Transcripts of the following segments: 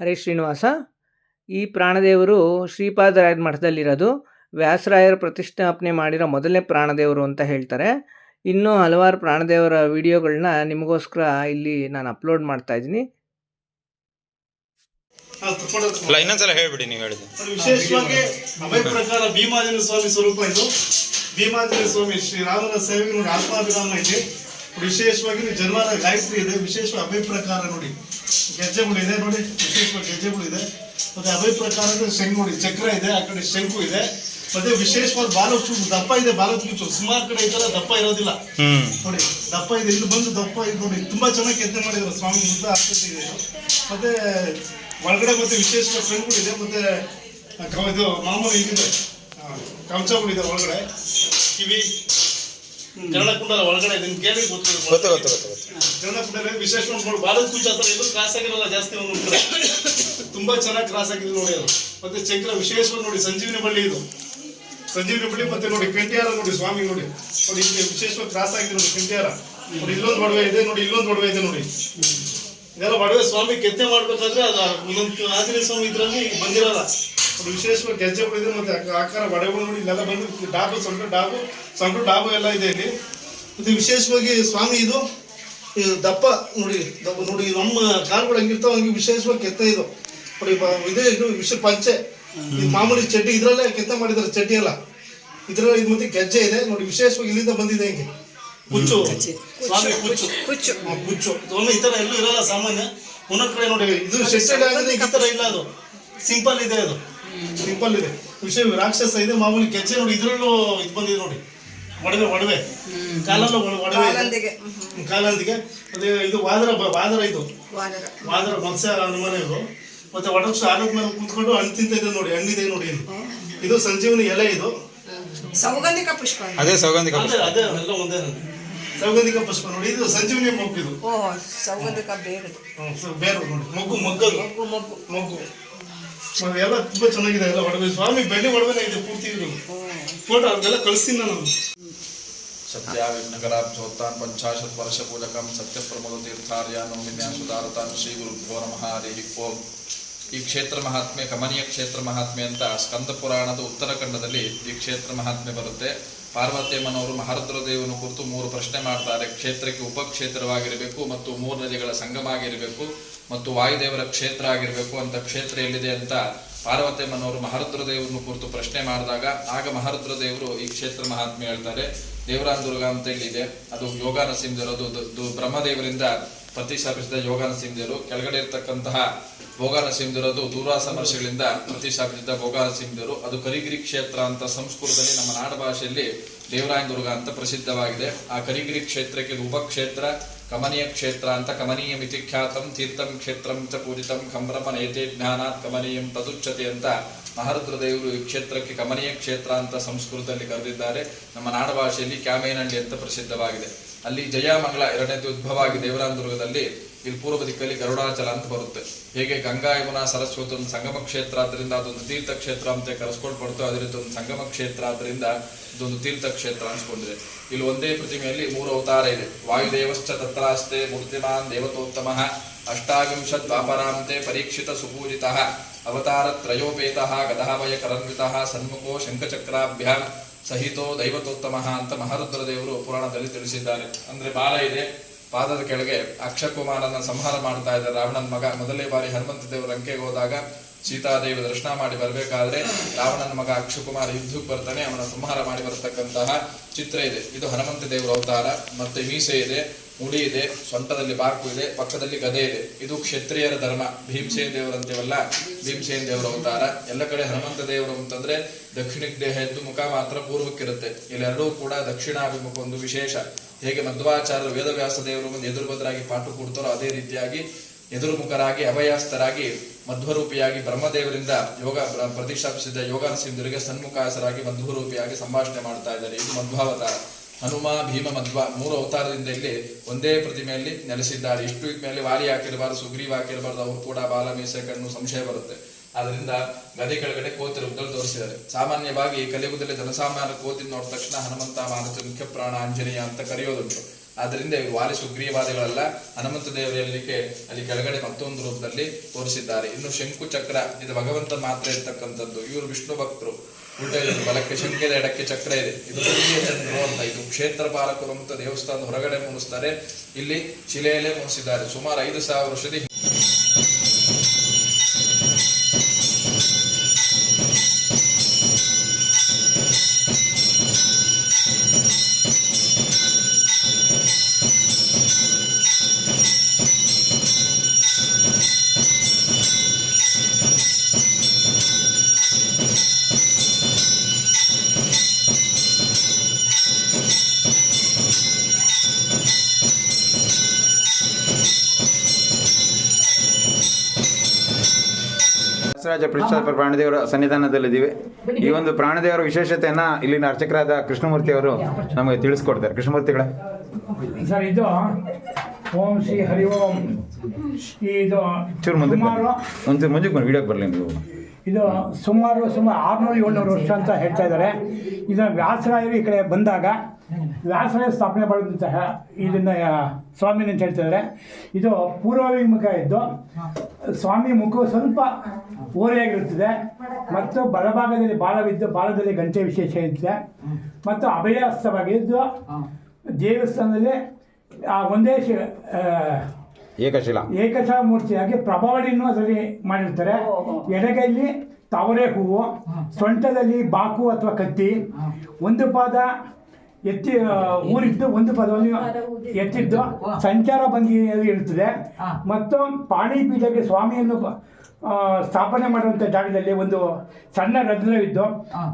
ಹರೇ ಶ್ರೀನಿವಾಸ. ಈ ಪ್ರಾಣದೇವರು ಶ್ರೀಪಾದರಾಯರ ಮಠದಲ್ಲಿರೋದು. ವ್ಯಾಸರಾಯರ ಪ್ರತಿಷ್ಠಾಪನೆ ಮಾಡಿರೋ ಮೊದಲನೇ ಪ್ರಾಣದೇವರು ಅಂತ ಹೇಳ್ತಾರೆ. ಇನ್ನೂ ಹಲವಾರು ಪ್ರಾಣದೇವರ ವಿಡಿಯೋಗಳನ್ನ ನಿಮಗೋಸ್ಕರ ಇಲ್ಲಿ ನಾನು ಅಪ್ಲೋಡ್ ಮಾಡ್ತಾ ಇದ್ದೀನಿ. ಇನ್ನೊಂದ್ಸಲ ಹೇಳ್ಬಿಡಿ ನೀವು ಹೇಳಿದ್ದು. ವಿಶೇಷವಾಗಿ ಅಭಯ ಪ್ರಕಾರ ಭೀಮಾಂಜನೇಯ ಸ್ವಾಮಿ ಸ್ವರೂಪ ಇದು. ಭೀಮಾಂಜನೇಯ ಸ್ವಾಮಿ ಶ್ರೀರಾಮನ ಸೇವೆಗೆ ನೋಡಿ ಆತ್ಮಾಭಿರಾಮ ಇದೆ. ವಿಶೇಷವಾಗಿ ಜನವಾರ ಗಾಯತ್ರಿ ಇದೆ ವಿಶೇಷವಾಗಿ ಅಭಯ ಪ್ರಕಾರ ನೋಡಿ. ಗೆಜ್ಜೆಗಳು ಇದೆ ನೋಡಿ ವಿಶೇಷವಾಗಿ ಗೆಜ್ಜೆಗಳು ಇದೆ. ಮತ್ತೆ ಅಭಯ ಪ್ರಕಾರ ಶಂಕು ನೋಡಿ ಚಕ್ರ ಇದೆ ಆ ಕಡೆ ಶಂಕು ಇದೆ. ಮತ್ತೆ ವಿಶೇಷವಾಗಿ ಬಾಲ ಚೂರು ದಪ್ಪ ಇದೆ ಬಾಲ ಚೂರು ಸುಮಾರು ಕಡೆ ಇದೆಲ್ಲ ದಪ್ಪ ಇರೋದಿಲ್ಲ. ನೋಡಿ ದಪ್ಪ ಇದೆ ಇಲ್ಲಿ ಬಂದು ದಪ್ಪ ಇದೆ ನೋಡಿ. ತುಂಬಾ ಚೆನ್ನಾಗಿ ಕೆತ್ತನೆ ಮಾಡಿದ್ರು ಸ್ವಾಮಿ ಮುದ್ದ ಆಸ್ಪತ್ರೆ ಇದೆ ಮತ್ತೆ ಒಳಗಡೆ ಮತ್ತೆ ವಿಶೇಷ ಇದೆ ಮತ್ತೆ ಇದು ಮಾಮೂಲಿ ಇದೆ ಕವಚಗಳಿದೆ ಒಳಗಡೆ. ಕಿವಿ. ಕರ್ಣಕುಂಡಲ ಒಳಗಡೆ ಇದನ್ನ ಕೇಳಿ ಗೊತ್ತು ಗೊತ್ತು ಗೊತ್ತು ಗೊತ್ತು ಗೊತ್ತು. ಕರ್ಣಕುಂಡಲ ವಿಶೇಷ ನೋಡಿ ಬಾಲದ ಕುಂಚ ಹತ್ರ ಇದು ಕ್ರಾಸ್ ಆಗಿರಲ್ಲ ಜಾಸ್ತಿ ಒಂದೊಂದು ಕಡೆ ತುಂಬಾ ಚೆನ್ನಾಗಿ ಕ್ರಾಸ್ ಆಗಿದೆ ನೋಡಿ ಅದು. ಮತ್ತೆ ಚಕ್ರ ವಿಶೇಷವಾಗಿ ನೋಡಿ ಸಂಜೀವಿನಿ ಬಳ್ಳಿ ಇದು. ಸಂಜೀವಿನಿ ಬಳ್ಳಿ ಮತ್ತೆ ನೋಡಿ ಕೆಂಟಿಯಾರ ನೋಡಿ ಸ್ವಾಮಿ ನೋಡಿ. ನೋಡಿ ಇಲ್ಲಿ ವಿಶೇಷವಾಗಿ ಕ್ರಾಸ್ ಆಗಿದೆ ನೋಡಿ ಕೆಂಟಿಯಾರ ನೋಡಿ ಇಲ್ಲೊಂದು ಒಡವೆ ಇದೆ ನೋಡಿ ಇಲ್ಲೊಂದು ಒಡವೆ ಇದೆ ನೋಡಿ. ಇದೆಲ್ಲ ಒಡವೆ ಸ್ವಾಮಿ ಕೆತ್ತೆ ಮಾಡ್ಬೇಕಾದ್ರೆ ಅದು ಒಂದೊಂದು ಆಂಜನೇಯ ಸ್ವಾಮಿ ಇದ್ರಲ್ಲಿ ಬಂದಿರಲ್ಲ. ನೋಡಿ ವಿಶೇಷವಾಗಿ ಗೆಜ್ಜೆಗಳಿದೆ ಮತ್ತೆ ಆಕಾರ ಒಡವೆಗಳು ನೋಡಿ ಇಲ್ಲೆಲ್ಲ ಬಂದು ಡಾಬು ಸೊಂಟ ಡಾಬು ಸೊಂಟ ಡಾಬು ಎಲ್ಲ ಇದೆ ಇಲ್ಲಿ. ಮತ್ತೆ ವಿಶೇಷವಾಗಿ ಸ್ವಾಮಿ ಇದು ಇದು ದಪ್ಪ ನೋಡಿ ದಪ್ಪ ನೋಡಿ ನಮ್ಮ ಕಾಲುಗಳು ಹಂಗಿರ್ತಾವ ಹಂಗೆ ವಿಶೇಷವಾಗಿ ಕೆತ್ತ ಇದು. ನೋಡಿ ಇದೆ ಇದು ವಿಷ ಪಂಚೆ. ಇದು ಮಾಮೂಲಿ ಚಡ್ಡಿ ಇದ್ರಲ್ಲೇ ಕೆತ್ತ ಮಾಡಿದ್ದಾರೆ ಚಡ್ಡಿ ಎಲ್ಲ. ಇದ್ರಲ್ಲಿ ಇದು ಮತ್ತೆ ಗೆಜ್ಜೆ ಇದೆ. ನೋಡಿ ವಿಶೇಷವಾಗಿ ಇಲ್ಲಿಂದ ಬಂದಿದೆ ಹಿಂಗೆ. ಕುಚ್ಚು. ಸ್ವಾಮಿ ಕುಚ್ಚು. ಕುಚ್ಚು. ಹುಚ್ಚು ಕುಚ್ಚು. ಈ ತರ ಎಲ್ಲೂ ಇರಲ್ಲ ಸಾಮಾನ್ಯ. ಒಂದೊಂದ್ ಕಡೆ ನೋಡಿ ಇದು ಆಗಿದೆ ಈ ತರ ಇಲ್ಲ ಅದು. ಸಿಂಪಲ್ ಇದೆ ಅದು. ಸಿಂಪಲ್ ಇದೆ. ವಿಷಯ ರಾಕ್ಷಸ ಇದೆ ಮಾಮೂಲಿ ಕೆಚ್ಚೆ ನೋಡಿ ಇದ್ರಲ್ಲೂ ಇದು ಬಂದಿದೆ ನೋಡಿ. ಒಡವೆ ಒಡವೆ. ಕಾಲಲ್ಲೂ ಒಡವೆ ಕಾಲಂದಿಗೆ. ಕಾಲಂದಿಗೆ. ಅದೇ ಇದು ವಾದರ ವಾದರ ಇದು. ವಾದರ. ಮತ್ಸ್ಯ ಅನುಮಾನ ಇದು ಮತ್ತೆ ಒಡಕ್ಷ ಆರೋಗ್ಯ ಮೇಲೆ ಕುತ್ಕೊಂಡು ಹಣ್ಣು ತಿಂತ ಇದೆ ನೋಡಿ ಹಣ್ಣಿದೆ ನೋಡಿ ಇದು. ಇದು ಸಂಜೀವನಿ ಎಲೆ ಇದು. ಸೌಗಂಧಿಕ ಪುಷ್ಪ ಅದೇ ಸೌಗಂಧಿಕ ಅದೇ ಅದೇ ಎಲ್ಲ ಒಂದೇ ಸೌಗಂಧಿಕ ಪುಷ್ಪ ನೋಡಿ ಇದು ಸಂಜೀವನಿ ಮೊಗ್ಗು ಇದು. ಓ ಸೌಗಂಧಿಕ ಬೇರೆ ಬೇರೆ ನೋಡಿ. ಮೊಗ್ಗು ಮೊಗ್ಗು ಮಗು ಮಗು ಮೊಗ್ಗು. ನಾವೆಲ್ಲ ತುಂಬಾ ಚೆನ್ನಾಗಿದೆ ಎಲ್ಲ ಒಡವೆ ಸ್ವಾಮಿ ಬೆಳ್ಳಿ ಒಡವೆನೇ ಇದೆ, ಪೂರ್ತಿ ಫೋಟೋ ಅವ್ರಿಗೆಲ್ಲ ಕಳಿಸ್ತೀನಿ ನಾನು. ಪಂಚಾಶತ್ ವರ್ಷ ಪೂಜಕಂ ಸತ್ಯ ಪ್ರಮೋದ ತೀರ್ಥಾರ್ಯ ಸುಧಾರತಾನ್ ಶ್ರೀ ಗುರು ನಮಃ, ಹರಿ ಓಂ. ಈ ಕ್ಷೇತ್ರ ಮಹಾತ್ಮೆ, ಕಮನೀಯ ಕ್ಷೇತ್ರ ಮಹಾತ್ಮೆ ಅಂತ ಸ್ಕಂದ ಪುರಾಣದ ಉತ್ತರಖಂಡದಲ್ಲಿ ಈ ಕ್ಷೇತ್ರ ಮಹಾತ್ಮೆ ಬರುತ್ತೆ. ಪಾರ್ವತಿಯಮ್ಮನವರು ಮಹಾರುದ್ರ ದೇವನು ಕುರಿತು ಮೂರು ಪ್ರಶ್ನೆ ಮಾಡ್ತಾರೆ. ಕ್ಷೇತ್ರಕ್ಕೆ ಉಪಕ್ಷೇತ್ರವಾಗಿರಬೇಕು ಮತ್ತು ಮೂರು ನದಿಗಳ ಸಂಗಮ ಆಗಿರಬೇಕು ಮತ್ತು ವಾಯುದೇವರ ಕ್ಷೇತ್ರ ಆಗಿರಬೇಕು ಅಂತ ಕ್ಷೇತ್ರ ಎಲ್ಲಿದೆ ಅಂತ ಪಾರ್ವತೇಮ್ಮನವರು ಮಹಾರುದ್ರ ದೇವರನ್ನು ಕುರಿತು ಪ್ರಶ್ನೆ ಮಾಡಿದಾಗ, ಆಗ ಮಹಾರುದ್ರ ದೇವರು ಈ ಕ್ಷೇತ್ರ ಮಹಾತ್ಮೆ ಹೇಳ್ತಾರೆ ದೇವರಾನ್ ದುರ್ಗ ಅಂತ ಇಲ್ಲಿದೆ ಅದು ಯೋಗ ನರಸಿಂಹದೇವರು, ಅದು ಬ್ರಹ್ಮದೇವರಿಂದ ಪ್ರತಿಷ್ಠಾಪಿಸಿದ ಯೋಗ ನರಸಿಂಹದೇವರು, ಕೆಳಗಡೆ ಇರತಕ್ಕಂತಹ ಭೋಗ ನರಸಿಂಹದೇವರು, ಅದು ದೂರ್ವಾಸ ಮಹರ್ಷಿಗಳಿಂದ ಪ್ರತಿಷ್ಠಾಪಿಸಿದ ಭೋಗ ನರಸಿಂಹದೇವರು, ಅದು ಕರಿಗಿರಿ ಕ್ಷೇತ್ರ ಅಂತ ಸಂಸ್ಕೃತದಲ್ಲಿ ನಮ್ಮ ನಾಡ ಭಾಷೆಯಲ್ಲಿ ದೇವರಾಯನ ದುರ್ಗ ಅಂತ ಪ್ರಸಿದ್ಧವಾಗಿದೆ. ಆ ಕರಿಗಿರಿ ಕ್ಷೇತ್ರಕ್ಕೆ ಉಪಕ್ಷೇತ್ರ ಕಮನೀಯ ಕ್ಷೇತ್ರ ಅಂತ ಕಮನೀಯ ಮಿತಿ ಖ್ಯಾತಂ ತೀರ್ಥಂ ಕ್ಷೇತ್ರಂ ಚ ಪೂಜಿತಂ ಖಮ್ರಮ ನೇತೆ ಜ್ಞಾನಾತ್ ಕಮನೀಯಂ ತದುಚ್ಛತೆ ಅಂತ ಮಹಾರುದ್ರ ದೇವರು ಈ ಕ್ಷೇತ್ರಕ್ಕೆ ಕಮನೀಯ ಕ್ಷೇತ್ರ ಅಂತ ಸಂಸ್ಕೃತದಲ್ಲಿ ಕರೆದಿದ್ದಾರೆ. ನಮ್ಮ ನಾಡ ಭಾಷೆಯಲ್ಲಿ ಕ್ಯಾಮೇನಹಳ್ಳಿ ಅಂತ ಪ್ರಸಿದ್ಧವಾಗಿದೆ. ಅಲ್ಲಿ ಜಯಮಂಗಳ ಎರಡನೇದು ಉದ್ಭವ ಆಗಿ ದೇವರಾಂದುರ್ಗದಲ್ಲಿ ಇಲ್ಲಿ ಪೂರ್ವ ದಿಕ್ಕಲ್ಲಿ ಗರುಡಾಚಲ ಅಂತ ಬರುತ್ತೆ. ಹೇಗೆ ಗಂಗಾ, ಯಮುನಾ, ಸರಸ್ವತಿ ಒಂದು ಸಂಗಮ ಕ್ಷೇತ್ರ ಆದ್ರಿಂದ ಅದೊಂದು ತೀರ್ಥ ಕ್ಷೇತ್ರ ಅಂತ ಕರೆಸ್ಕೊಳ್ಬಾರ್ದು ಅದೇ ರೀತಿ ಒಂದು ಸಂಗಮ ಕ್ಷೇತ್ರ ಆದ್ರಿಂದ ಇದೊಂದು ತೀರ್ಥ ಕ್ಷೇತ್ರ ಅನ್ಸ್ಕೊಂಡಿದೆ. ಇಲ್ಲಿ ಒಂದೇ ಪ್ರತಿಮೆಯಲ್ಲಿ ಮೂರು ಅವತಾರ ಇದೆ. ವಾಯುದೇವಶ್ಚ ತತ್ರಾಸ್ತೆ ಮೂರ್ತಿಮಾನ್ ದೇವತೋತ್ತಮ ಅಷ್ಟಾವಿಂಶ ದ್ವಾಪರಾಂತೆ ಪರೀಕ್ಷಿತ ಸುಪೂಜಿತ ಅವತಾರ ತ್ರಯೋಪೇತಃ ಗದಾಭಯ ಕರನ್ವಿತಃ ಸನ್ಮುಖೋ ಶಂಖಚಕ್ರಾಭ್ಯ ಸಹಿತೋ ದೈವತೋತ್ತಮ ಅಂತ ಮಹಾರುದ್ರ ದೇವರು ಪುರಾಣದಲ್ಲಿ ತಿಳಿಸಿದ್ದಾರೆ. ಅಂದ್ರೆ ಬಾಲ ಇದೆ. ಪಾದದ ಕೆಳಗೆ ಅಕ್ಷಕುಮಾರನ ಸಂಹಾರ ಮಾಡ್ತಾ ಇದ್ದ ರಾವಣನ ಮಗ ಮೊದಲನೇ ಬಾರಿ ಹನುಮಂತ ದೇವರ ಅಂಕೆಗೆ ಹೋದಾಗ ಸೀತಾದೇವಿ ದರ್ಶನ ಮಾಡಿ ಬರಬೇಕಾದ್ರೆ ರಾವಣನ ಮಗ ಅಕ್ಷಕುಮಾರ ಯುದ್ಧಕ್ಕೆ ಬರ್ತಾನೆ, ಅವನ ಸಂಹಾರ ಮಾಡಿ ಬರತಕ್ಕಂತಹ ಚಿತ್ರ ಇದೆ. ಇದು ಹನುಮಂತ ದೇವರ ಅವತಾರ. ಮತ್ತೆ ಮೀಸೆ ಇದೆ, ಮುಡಿ ಇದೆ, ಸೊಂಟದಲ್ಲಿ ಬಾಕು ಇದೆ, ಪಕ್ಕದಲ್ಲಿ ಗದೆ ಇದೆ. ಇದು ಕ್ಷತ್ರಿಯರ ಧರ್ಮ. ಭೀಮಸೇನ್ ದೇವರಂತೇವಲ್ಲ ಭೀಮಸೇನ್ ದೇವರ ಅವತಾರ. ಎಲ್ಲ ಕಡೆ ಹನುಮಂತ ದೇವರು ಅಂತಂದ್ರೆ ದಕ್ಷಿಣಕ್ಕೆ ದೇಹ ಎದ್ದು ಮುಖ ಮಾತ್ರ ಪೂರ್ವಕ್ಕಿರುತ್ತೆ. ಇಲ್ಲೆರಡೂ ಕೂಡ ದಕ್ಷಿಣಾಭಿಮುಖ ಒಂದು ವಿಶೇಷ. ಹೇಗೆ ಮಧ್ವಾಚಾರ್ಯರು ವೇದವ್ಯಾಸ ದೇವರು ಮುಂದೆ ಎದುರು ಬದಲಾಗಿ ಪಾಠ ಕೊಡ್ತಾರೋ ಅದೇ ರೀತಿಯಾಗಿ ಎದುರುಮುಖರಾಗಿ ಅಭಯಾಸ್ತರಾಗಿ ಮಧ್ವರೂಪಿಯಾಗಿ ಬ್ರಹ್ಮದೇವರಿಂದ ಯೋಗ ಪ್ರ- ಪ್ರತಿಷ್ಠಾಪಿಸಿದ ಯೋಗ ಸನ್ಮುಖಾಸರಾಗಿ ಮಧ್ವರೂಪಿಯಾಗಿ ಸಂಭಾಷಣೆ ಮಾಡ್ತಾ ಇದ್ದಾರೆ. ಇದು ಮಧ್ವಾವತಾರ. ಹನುಮ, ಭೀಮ, ಮಧ್ವ ಮೂರು ಅವತಾರದಿಂದ ಇಲ್ಲಿ ಒಂದೇ ಪ್ರತಿಮೆಯಲ್ಲಿ ನೆಲೆಸಿದ್ದಾರೆ. ಇಷ್ಟು ಮೇಲೆ ವಾಲಿ ಹಾಕಿರಬಾರ್ದು, ಸುಗ್ರೀವ್ ಹಾಕಿರಬಾರ್ದು, ಅವರು ಕೂಡ ಬಾಲ, ಮೀಸೆ, ಕಣ್ಣು, ಸಂಶಯ ಬರುತ್ತೆ. ಆದ್ರಿಂದ ಗದೆ ಕೆಳಗಡೆ ಕೋತಿ ರೂಪದಲ್ಲಿ ತೋರಿಸಿದ್ದಾರೆ. ಸಾಮಾನ್ಯವಾಗಿ ಕಲಿಯುಗದಲ್ಲಿ ಜನಸಾಮಾನ್ಯರ ಕೋತಿ ನೋಡಿದ ತಕ್ಷಣ ಹನುಮಂತ ಮಾನಸ ಮುಖ್ಯ ಪ್ರಾಣ ಆಂಜನೇಯ ಅಂತ ಕರೆಯೋದುಂಟು. ಆದ್ದರಿಂದ ವಾಲಿ ಸುಗ್ರೀವಾದಿಗಳೆಲ್ಲ. ಹನುಮಂತ ದೇವರಲ್ಲಿಗೆ ಅಲ್ಲಿ ಕೆಳಗಡೆ ಮತ್ತೊಂದು ರೂಪದಲ್ಲಿ ತೋರಿಸಿದ್ದಾರೆ. ಇನ್ನು ಶಂಕು ಚಕ್ರ, ಇದು ಭಗವಂತ ಮಾತ್ರ ಇರ್ತಕ್ಕಂಥದ್ದು. ಇವರು ವಿಷ್ಣು ಭಕ್ತರು. ಬಲಕ್ಕೆ ಶಂಕೆದ ಎಡಕ್ಕೆ ಚಕ್ರ ಇದೆ. ಇದು ಅಂತ ಇದು ಕ್ಷೇತ್ರ ಪಾಲಕರು ಅಂತ ದೇವಸ್ಥಾನದ ಹೊರಗಡೆ ಮುಗಿಸ್ತಾರೆ ಇಲ್ಲಿ ಶಿಲೆಯಲ್ಲೇ ಮುಗಿಸಿದ್ದಾರೆ ಸುಮಾರು ಐದು ಸಾವಿರ ವರ್ಷದ ವ್ಯಾಸರಾಜ ಪ್ರತಿಷ್ಠಾಪಕ ಪ್ರಾಣದೇವರ ಸನ್ನಿಧಾನದಲ್ಲಿದ್ದೀವಿ. ಈ ಒಂದು ಪ್ರಾಣದೇವರ ವಿಶೇಷತೆಯನ್ನ ಇಲ್ಲಿನ ಅರ್ಚಕರಾದ ಕೃಷ್ಣಮೂರ್ತಿ ಅವರು ನಮಗೆ ತಿಳಿಸ್ಕೊಡ್ತಾರೆ. ಕೃಷ್ಣಮೂರ್ತಿಗಳ. ಸರ್ ಇದು ಓಂ ಶ್ರೀ ಹರಿ ಓಂ. ಇದು ಚೂರು ಮುಂದೆ ಒಂಚೂರು ಮುಂಜಕ್ಕೆ ಬಂದು ವಿಡಿಯೋಗೆ ಬರಲಿ ನೀವು. ಇದು ಸುಮಾರು ಸುಮಾರು ಆರುನೂರು ಏಳ್ನೂರು ವರ್ಷ ಅಂತ ಹೇಳ್ತಾ ಇದ್ದಾರೆ. ಇದು ವ್ಯಾಸರಾಯರು ಈ ಕಡೆ ಬಂದಾಗ ವ್ಯಾಸರಾಯ ಸ್ಥಾಪನೆ ಮಾಡಿದಂತಹ ಇದನ್ನ ಸ್ವಾಮಿ ಸ್ವಾಮಿನ ಅಂತ ಹೇಳ್ತಿದ್ದಾರೆ. ಇದು ಪೂರ್ವಾಭಿಮುಖ ಇದ್ದು ಸ್ವಾಮಿ ಮುಖವು ಸ್ವಲ್ಪ ಓರೆಯಾಗಿರುತ್ತದೆ. ಮತ್ತು ಬಲಭಾಗದಲ್ಲಿ ಬಾಲವಿದ್ದು ಬಾಲದಲ್ಲಿ ಗಂಟೆ ವಿಶೇಷ ಇರ್ತದೆ. ಮತ್ತು ಅಭಯಸ್ತವಾಗಿದ್ದು ದೇವಸ್ಥಾನದಲ್ಲಿ ಆ ಒಂದೇ ಶಿ- ಏಕಶಿಲಾ. ಏಕಶಾ ಮೂರ್ತಿಯಾಗಿ ಪ್ರಭಾವಳಿಯನ್ನು ಅದರಲ್ಲಿ ಮಾಡಿರ್ತಾರೆ. ಎಡಗೈಲಿ ತಾವರೆ ಹೂವು ಸೊಂಟದಲ್ಲಿ ಬಾಕು ಅಥವಾ ಕತ್ತಿ ಒಂದು ಪಾದ ಎತ್ತಿ ಊರಿದ್ದು ಒಂದು ಪದವನ್ನು ಎತ್ತಿದ್ದು. ಸಂಚಾರ ಭಂಗಿಯಲ್ಲಿ ಇರುತ್ತದೆ ಮತ್ತು ಪಾಣಿಪೀಠಕ್ಕೆ ಸ್ವಾಮಿಯನ್ನು ಸ್ಥಾಪನೆ ಮಾಡುವಂಥ ಜಾಗದಲ್ಲಿ ಒಂದು ಸಣ್ಣ ರಂಧ್ರವಿದ್ದು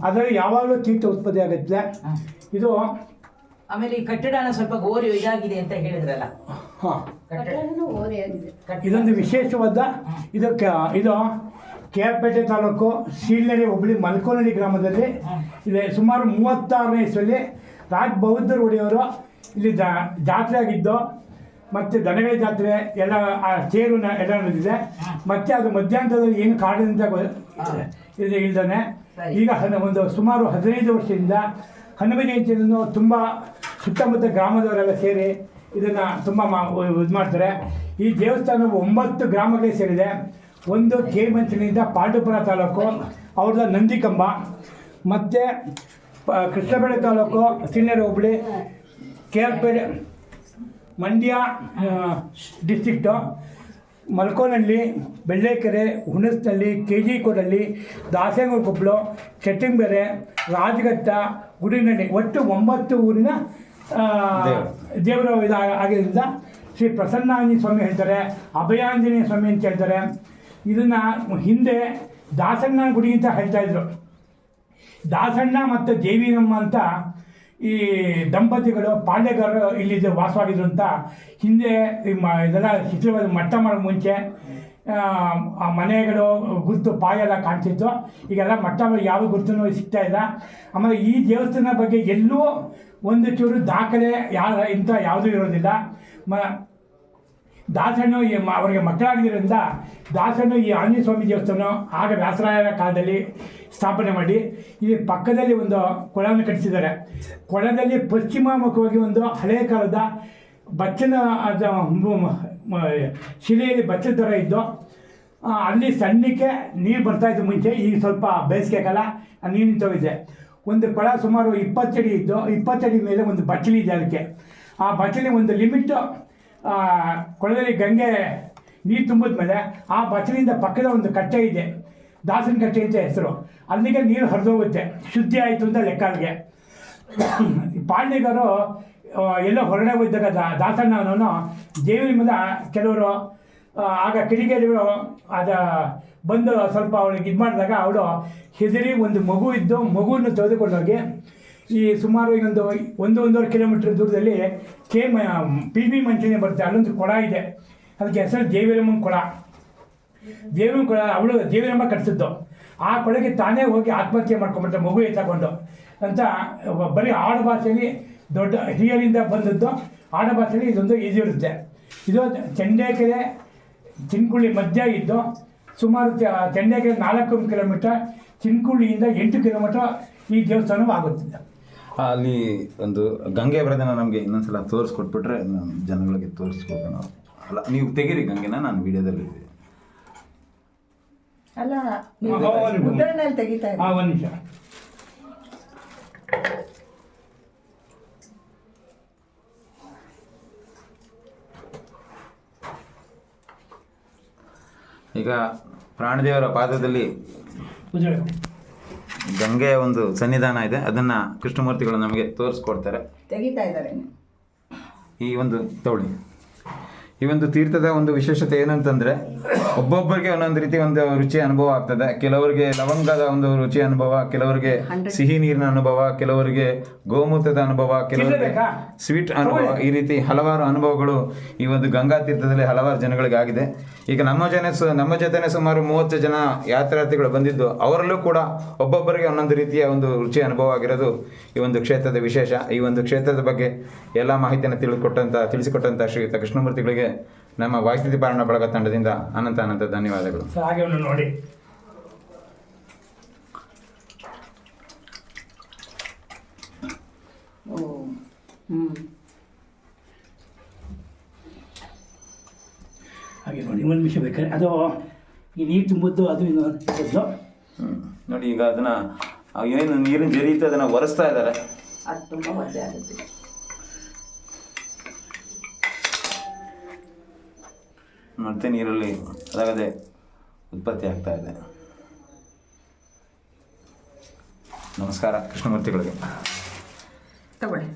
ಅದರಲ್ಲಿ ಯಾವಾಗಲೂ ತೀರ್ಥ ಉತ್ಪತ್ತಿ ಆಗುತ್ತೆ ಇದು ಆಮೇಲೆ ಈ ಕಟ್ಟಡನ ಸ್ವಲ್ಪ ಗೋರಿ ಇದಾಗಿದೆ ಅಂತ ಹೇಳಿದ್ರಲ್ಲ. ಹಾಂ. ಕಟ್ಟಡ. ಇದೊಂದು ವಿಶೇಷವಾದ ಇದು ಕ- ಇದು ಕೆ ಆರ್ ಪೇಟೆ ತಾಲೂಕು ಶೀಲ್ನಳ್ಳಿ ಹುಬ್ಬಳ್ಳಿ ಮಲ್ಕೋನಳ್ಳಿ ಗ್ರಾಮದಲ್ಲಿ ಇದೆ. ಸುಮಾರು ಮೂವತ್ತಾರನೇ ಇಸ್ವಿಯಲ್ಲಿ ರಾಜ್ ಬೌದ್ಧರು ಒಡೆಯವರು ಇಲ್ಲಿ ಜಾತ್ರೆ ಆಗಿದ್ದು ಮತ್ತು ದನಗಳ ಜಾತ್ರೆ ಎಲ್ಲ ಆ ಚೇರು ಎಲ್ಲ ನಡೆದಿದೆ. ಮತ್ತು ಅದು ಮಧ್ಯಾಹ್ನದಲ್ಲಿ ಏನು ಕಾರಣದಿಂದ ಇದೆ ಇಲ್ದಾನೆ. ಈಗ ಒಂದು ಸುಮಾರು ಹದಿನೈದು ವರ್ಷದಿಂದ ಹನುಮ ಜಯಂತಿಯನ್ನು ತುಂಬ ಸುತ್ತಮುತ್ತ ಗ್ರಾಮದವರೆಲ್ಲ ಸೇರಿ ಇದನ್ನು ತುಂಬ ಮಾ ಇದು ಮಾಡ್ತಾರೆ. ಈ ದೇವಸ್ಥಾನವು ಒಂಬತ್ತು ಗ್ರಾಮಗಳಿಗೆ ಸೇರಿದೆ. ಒಂದು ಕೇಮಂಚಿನಿಂದ ಮಂಚನಿಂದ ಪಾಂಡುಪುರ ತಾಲೂಕು ಅವ್ರದ್ದು ನಂದಿಕಂಬ. ಮತ್ತು ಕೃಷ್ಣಬೇಳೆ ತಾಲೂಕು ಸಿನ್ನರ Hubli K R Pete Mandya district Malkonahalli Bellekere Hunasanahalli K G ಕೋಡಲ್ಲಿ Dasegur Koppalu ಚಟ್ಟಿಂಬೆರೆ Rajaghatta Gudinahalli. ಒಟ್ಟು ಒಂಬತ್ತು ಊರಿನ ದೇವರ. ಇದು ಆಗಿದ್ದರಿಂದ ಶ್ರೀ ಪ್ರಸನ್ನಾಂಜನೇಯ ಸ್ವಾಮಿ ಹೇಳ್ತಾರೆ ಅಭಯಾಂಜನೇಯ ಸ್ವಾಮಿ ಅಂತ ಹೇಳ್ತಾರೆ. ಇದನ್ನು ಹಿಂದೆ ದಾಸಣ್ಣ ಗುಡಿ ಅಂತ ಹೇಳ್ತಾ ಇದ್ರು. ದಾಸಣ್ಣ ಮತ್ತು ದೇವಿನಮ್ಮ ಅಂತ ಈ ದಂಪತಿಗಳು ಪಾಳ್ಯಗಾರರು ಇಲ್ಲಿ ವಾಸವಾಗಿದ್ರು ಅಂತ ಹಿಂದೆ ಮ ಇದೆಲ್ಲ ಚಿತ್ರವಾದ ಮಟ್ಟ ಮಾಡೋ ಮುಂಚೆ ಆ, ಮನೆಗಳು ಗುರುತು ಪಾಯ ಎಲ್ಲ ಕಾಣ್ತಿತ್ತು. ಈಗೆಲ್ಲ ಮಟ್ಟ ಯಾವ ಗುರುತೂ ಸಿಗ್ತಾ ಇಲ್ಲ. ಆಮೇಲೆ ಈ ದೇವಸ್ಥಾನ ಬಗ್ಗೆ ಎಲ್ಲೂ ಒಂದು ಚೂರು ದಾಖಲೆ ಯಾವ ಇಂಥ ಯಾವುದೂ ಇರೋದಿಲ್ಲ. ಮ ದಾಸಣ್ಣ ಈ ಅವರಿಗೆ ಮಕ್ಕಳಾಗಿದ್ದರಿಂದ ದಾಸಣ್ಣು ಈ ಆಂಜನೇಯ ಸ್ವಾಮಿ ದೇವಸ್ಥಾನ ಆಗ ವ್ಯಾಸರಾಯರ ಕಾಲದಲ್ಲಿ ಸ್ಥಾಪನೆ ಮಾಡಿ ಇಲ್ಲಿ ಪಕ್ಕದಲ್ಲಿ ಒಂದು ಕೊಳವನ್ನು ಕಟ್ಟಿಸಿದ್ದಾರೆ. ಕೊಳದಲ್ಲಿ ಪಶ್ಚಿಮ ಮುಖವಾಗಿ ಒಂದು ಹಳೆಯ ಕಾಲದ ಬಚ್ಚನ ಶಿಲೆಯಲ್ಲಿ ಬಚ್ಚದ ಥರ ಇದ್ದು ಅಲ್ಲಿ ಸಣ್ಣಕ್ಕೆ ನೀರು ಬರ್ತಾ ಇತ್ತು ಮುಂಚೆ ಈಗ ಸ್ವಲ್ಪ ಬೇಸಿಗೆ ಕಾಲ ನೀರು ನಿಂತೋಗಿದೆ. ಒಂದು ಕೊಳ ಸುಮಾರು ಇಪ್ಪತ್ತಡಿ ಇದ್ದು ಇಪ್ಪತ್ತಡಿ ಮೇಲೆ ಒಂದು ಬಚ್ಚಲಿ ಇದೆ ಅದಕ್ಕೆ. ಆ ಬಚ್ಚಲಿ ಒಂದು ಲಿಮಿಟ್ಟು ಆ, ಕೊಳದಲ್ಲಿ ಗಂಗೆ ನೀರು ತುಂಬಿದ ಮೇಲೆ ಆ ಬಚ್ಚಲಿಂದ ಪಕ್ಕದ ಒಂದು ಕಟ್ಟೆ ಇದೆ. ದಾಸನ ಕಟ್ಟೆ ಅಂತ ಹೆಸರು. ಅಲ್ಲಿಗೆ ನೀರು ಹರಿದೋಗುತ್ತೆ. ಶುದ್ಧಿ ಆಯಿತು ಅಂತ ಲೆಕ್ಕಲ್ಗೆ ಪಾಂಡ್ಯಗರು ಎಲ್ಲೋ ಹೊರಗಡೆ ಹೋಗಿದ್ದಾಗ ದಾ ದಾಸಣ್ಣ ಅನ್ನೋನು ದೇವಿ ಮೇಲೆ ಕೆಲವರು ಆಗ ಕಿಡಿಗೇರಿಗಳು ಅದ, ಬಂದು ಸ್ವಲ್ಪ ಅವಳಿಗೆ ಇದು ಮಾಡಿದಾಗ ಅವಳು ಹೆದರಿ ಒಂದು ಮಗು ಇದ್ದು ಮಗುವನ್ನು ತೆಗೆದುಕೊಂಡೋಗಿ ಈ ಸುಮಾರು ಇನ್ನೊಂದು ಒಂದು, ಒಂದೂವರೆ ಕಿಲೋಮೀಟರ್ ದೂರದಲ್ಲಿ ಕೆ ಮ ಪಿ ಬಿ ಮಂಚನೆ ಬರುತ್ತೆ, ಅಲ್ಲೊಂದು ಕೊಳ ಇದೆ. ಅದಕ್ಕೆ ಹೆಸರು ದೇವಿರಮ್ಮನ ಕೊಳ. ದೇವಿರಮ್ಮ ಕೊಳ, ಅವಳು ದೇವಿರಮ್ಮ ಕಟ್ಸಿದ್ದು ಆ ಕೊಳಗೆ ತಾನೇ ಹೋಗಿ ಆತ್ಮಹತ್ಯೆ ಮಾಡ್ಕೊಂಡ್ಬಿಟ್ಟೆ ಮಗು ಎತ್ತಕೊಂಡು ಅಂತ, ಬರೀ ಆಡು ಭಾಷೆಯಲ್ಲಿ ದೊಡ್ಡ ಹಿರಿಯರಿಂದ ಬಂದದ್ದು, ಆಡು ಭಾಷೆಯಲ್ಲಿ ಇದೊಂದು ಇದಿರುತ್ತೆ ಇದು ಚಂಡೇಕೆರೆ ಚಿನ್ಕುಳ್ಳಿ ಮಧ್ಯ ಇದ್ದು, ಸುಮಾರು ಚಂಡೇಕೆರೆ ನಾಲ್ಕು ಕಿಲೋಮೀಟರ್ ಚಿನ್ಕುಳ್ಳಿಯಿಂದ ಎಂಟು ಕಿಲೋಮೀಟರ್ ಈ ದೇವಸ್ಥಾನವೂ ಆಗುತ್ತದೆ ಅಲ್ಲಿ ಒಂದು ಗಂಗೆ ಬರೋದನ್ನ ನಮಗೆ ಇನ್ನೊಂದ್ಸಲ ತೋರಿಸ್ಕೊಟ್ಬಿಟ್ರೆ ಜನಗಳಿಗೆ ತೋರಿಸ್ಬೋದು ನಾವು ಅಲ್ಲ ನೀವು ತೆಗೀರಿ ಗಂಗೆನ ನಾನು ವಿಡಿಯೋದಲ್ಲಿ ಅಲ್ಲ ನೀವು ಮುದ್ರಣಲ್ಲಿ ತೆಗಿತಾ ಹಾಂ ಒಂದು ನಿಮಿಷ. ಈಗ ಪ್ರಾಣದೇವರ ಪಾದದಲ್ಲಿ ಕುದುರೆ ಗಂಗೆಯ ಒಂದು ಸನ್ನಿಧಾನ ಇದೆ. ಅದನ್ನು ಕೃಷ್ಣಮೂರ್ತಿಗಳು ನಮಗೆ ತೋರಿಸ್ಕೊಡ್ತಾರೆ. ತೆಗಿತಾ ಇದ್ದಾರೆ. ಈ ಒಂದು ತೌಳಿ. ಈ ಒಂದು ತೀರ್ಥದ ಒಂದು ವಿಶೇಷತೆ ಏನಂತಂದ್ರೆ ಒಬ್ಬೊಬ್ಬರಿಗೆ ಒಂದೊಂದು ರೀತಿ ಒಂದು ರುಚಿ ಅನುಭವ ಆಗ್ತದೆ. ಕೆಲವರಿಗೆ ಲವಂಗದ ಒಂದು ರುಚಿ ಅನುಭವ ಕೆಲವರಿಗೆ ಸಿಹಿ ನೀರಿನ ಅನುಭವ ಕೆಲವರಿಗೆ ಗೋಮೂತ್ರದ ಅನುಭವ ಕೆಲವರಿಗೆ? ಸ್ವೀಟ್ ಅನುಭವ. ಈ ರೀತಿ ಹಲವಾರು ಅನುಭವಗಳು ಈ ಒಂದು ಗಂಗಾ ತೀರ್ಥದಲ್ಲಿ ಹಲವಾರು ಜನಗಳಿಗೆ ಆಗಿದೆ ಈಗ ನಮ್ಮ ಜನ ಸು- ನಮ್ಮ ಜೊತೆನೆ ಸುಮಾರು ಮೂವತ್ತು ಜನ ಯಾತ್ರಾರ್ಥಿಗಳು ಬಂದಿದ್ದು ಅವರಲ್ಲೂ ಕೂಡ ಒಬ್ಬೊಬ್ಬರಿಗೆ ಒಂದೊಂದು ರೀತಿಯ ಒಂದು ರುಚಿ ಅನುಭವ ಆಗಿರೋದು ಈ ಒಂದು ಕ್ಷೇತ್ರದ ವಿಶೇಷ. ಈ ಒಂದು ಕ್ಷೇತ್ರದ ಬಗ್ಗೆ ಎಲ್ಲ ಮಾಹಿತಿಯನ್ನು ತಿಳಿದುಕೊಟ್ಟಂತ ತಿಳಿಸಿಕೊಟ್ಟಂತ ಶ್ರೀಯುತ ಕೃಷ್ಣಮೂರ್ತಿಗಳಿಗೆ ನಮ್ಮ ವಾಯುಸ್ಥಿತಿ ಪಾಲನ ಬಳಗ ತಂಡದಿಂದ ಅನಂತ ಅನಂತ ಧನ್ಯವಾದಗಳು. ಸರ್ ಹಾಗೆ ಒಂದು ನೋಡಿ. ಹ್ಞೂ ಹಾಗೆ ನೋಡಿ ಒಂದು ನಿಮಿಷ ಬೇಕಾದ್ರೆ. ಅದು ಈ ನೀರು ತುಂಬಿದ್ದು ಅದು ಇನ್ನೊಂದು ಹ್ಞೂ ನೋಡಿ ಈಗ ಅದನ್ನ ಏನು ನೀರಿನ ಜರಿಯುತ್ತೆ ಅದನ್ನ ಒರೆಸ್ತಾ ಇದ್ದಾರೆ. ಅದು ತುಂಬ ಒಳ್ಳೆ ಆಗುತ್ತೆ. ಮತ್ತೆ ನೀರಲ್ಲಿ ಅದಾಗದೆ ಉತ್ಪತ್ತಿ ಆಗ್ತಾ ಇದೆ. ನಮಸ್ಕಾರ ಕೃಷ್ಣಮೂರ್ತಿಗಳಿಗೆ. ತಗೊಳ್ಳಿ.